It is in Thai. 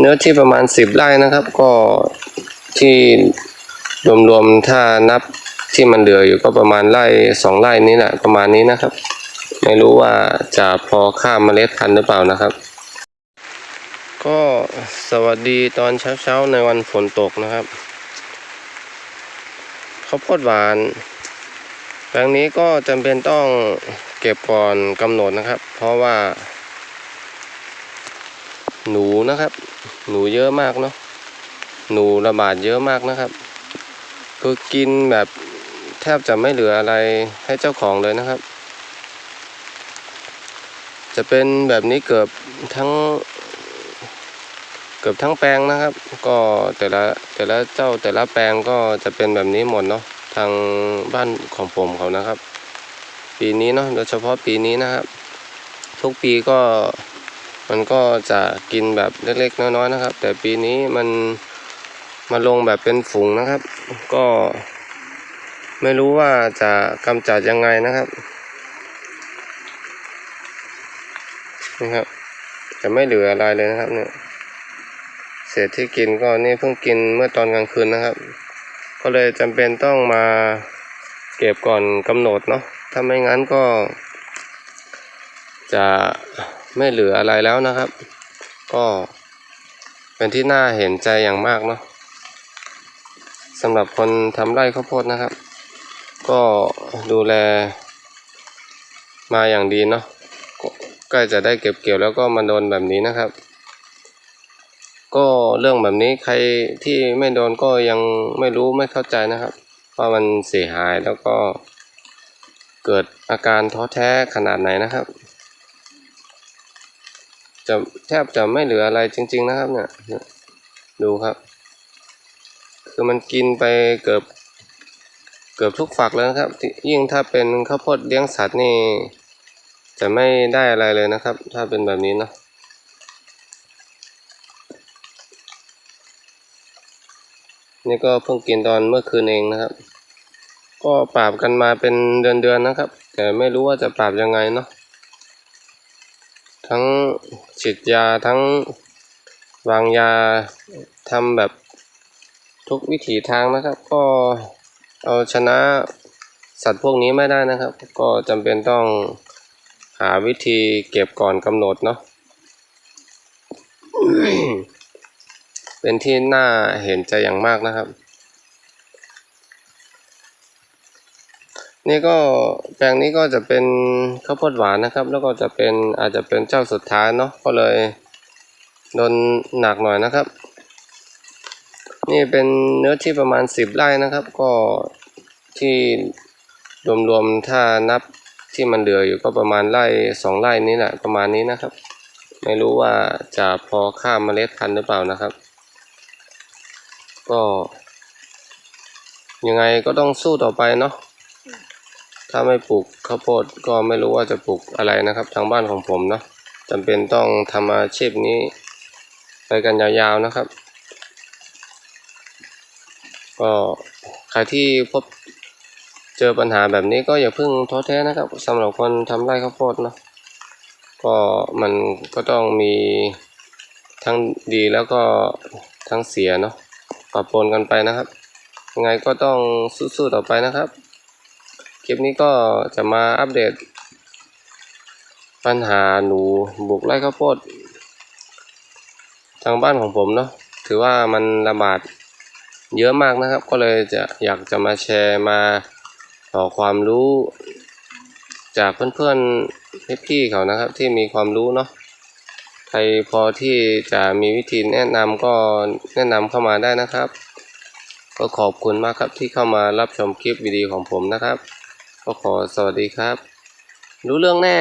เนื้อที่ประมาณสิบไร่นะครับ ก็ที่รวมๆถ้านับที่มันเหลืออยู่ก็ประมาณไร่สองไร่นี้แหละประมาณนี้นะครับ ไม่รู้ว่าจะพอข้ามเมล็ดพันธุ์หรือเปล่านะครับ ก็สวัสดีตอนเช้าๆในวันฝนตกนะครับข้าวโพดหวานแปลงนี้ก็จำเป็นต้องเก็บก่อนกำหนดนะครับ เพราะว่า หนูนะครับ หนูเยอะมากเนาะหนูระบาดเยอะมากนะครับ คือกินแบบแทบจะไม่เหลืออะไรให้เจ้าของเลยนะครับ จะเป็นแบบนี้เกือบทั้ง เกือบทั้งแปลงนะครับ ก็แต่ละแต่ละเจ้าแต่ละแปลงก็จะเป็นแบบนี้หมดเนาะทางบ้านของผมเขานะครับ ปีนี้เนาะโดยเฉพาะปีนี้นะครับ ทุกปีก็ มันก็จะกินแบบเล็กๆ น้อยๆนะครับ แต่ปีนี้มันมาลงแบบเป็นฝูงนะครับ ก็ ไม่รู้ว่าจะกำจัดยังไงนะครับนี่ครับจะไม่เหลืออะไรเลยนะครับเนี่ยเศษที่กินก็นี่เพิ่งกินเมื่อตอนกลางคืนนะครับ ก็เลยจำเป็นต้องมาเก็บก่อนกำหนดเนาะถ้าไม่งั้นก็จะ ไม่เหลืออะไรแล้วนะครับ ก็เป็นที่น่าเห็นใจอย่างมากเนาะสำหรับคนทำไร่ข้าวโพดนะครับ ก็ดูแลมาอย่างดีเนาะก็ใกล้จะได้เก็บเกี่ยวแล้วก็มาโดนแบบนี้นะครับ ก็เรื่องแบบนี้ใครที่ไม่โดนก็ยังไม่รู้ไม่เข้าใจนะครับว่ามันเสียหายแล้วก็เกิดอาการท้อแท้ขนาดไหนนะครับ จะแทบจะไม่เหลืออะไรจริง ๆ นะครับเนี่ยดูครับ คือมันกินไปเกือบเกือบทุกฝักแล้วนะครับ ยิ่งถ้าเป็นข้าวโพดเลี้ยงสัตว์นี่ จะไม่ได้อะไรเลยนะครับ ถ้าเป็นแบบนี้เนาะนี่ก็เพิ่งกินตอนเมื่อคืนเองนะครับ ก็ปราบกันมาเป็นเดือนๆนะครับ แต่ไม่รู้ว่าจะปราบยังไงเนาะทั้ง ฉีดยาทั้งวางยาทำแบบทุกวิถีทางนะครับ ก็เอาชนะสัตว์พวกนี้ไม่ได้นะครับ ก็จำเป็นต้องหาวิธีเก็บก่อนกำหนดเนาะเป็นที่น่าเห็นใจอย่างมากนะครับ นี่ก็แปลงนี้ก็จะเป็นข้าวโพดหวานนะครับ แล้วก็จะเป็นอาจจะเป็นเจ้าสุดท้ายเนาะก็เลยโดนหนักหน่อยนะครับ นี่เป็นเนื้อที่ประมาณสิบไร่นะครับ ก็ที่รวมๆถ้านับที่มันเหลืออยู่ก็ประมาณไร่สองไร่นี้แหละประมาณนี้นะครับ ไม่รู้ว่าจะพอข้ามเมล็ดพันธุ์หรือเปล่านะครับ ก็ ยังไงก็ต้องสู้ต่อไปเนาะ ถ้าไม่ปลูกข้าวโพดก็ไม่รู้ว่าจะปลูกอะไรนะครับ ทางบ้านของผมเนาะจำเป็นต้องทำอาชีพนี้ ไปกันยาวๆนะครับ ก็ใครที่พบเจอปัญหาแบบนี้ก็อย่าเพิ่งท้อแท้นะครับสำหรับคนทำไร่ข้าวโพดเนาะก็มันก็ต้องมีทั้งดีแล้วก็ทั้งเสียเนาะปะปนกันไปนะครับยังไงก็ต้องสู้ๆต่อไปนะครับ คลิปนี้ก็จะมาอัปเดต ปัญหาหนูบุกไล่ข้าวโพด ทางบ้านของผมเนาะถือว่ามันระบาดเยอะมากนะครับ ก็เลยจะอยากจะมาแชร์มาขอความรู้ จากเพื่อนๆพี่ๆเขานะครับ ที่มีความรู้เนาะใครพอที่จะมีวิธีแนะนำก็แนะนำเข้ามาได้นะครับ ก็ขอบคุณมากครับที่เข้ามารับชมคลิปวิดีโอของผมนะครับ ก็ขอสวัสดีครับ รู้เรื่องแน่